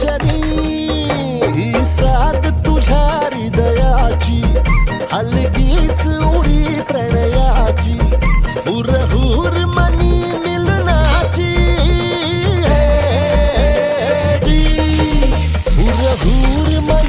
जरी ही साथ तुझ्या हृदयाची हलकीच उडी प्रणयाची हुर हुर मनी मिलनाची हुर हुर मनी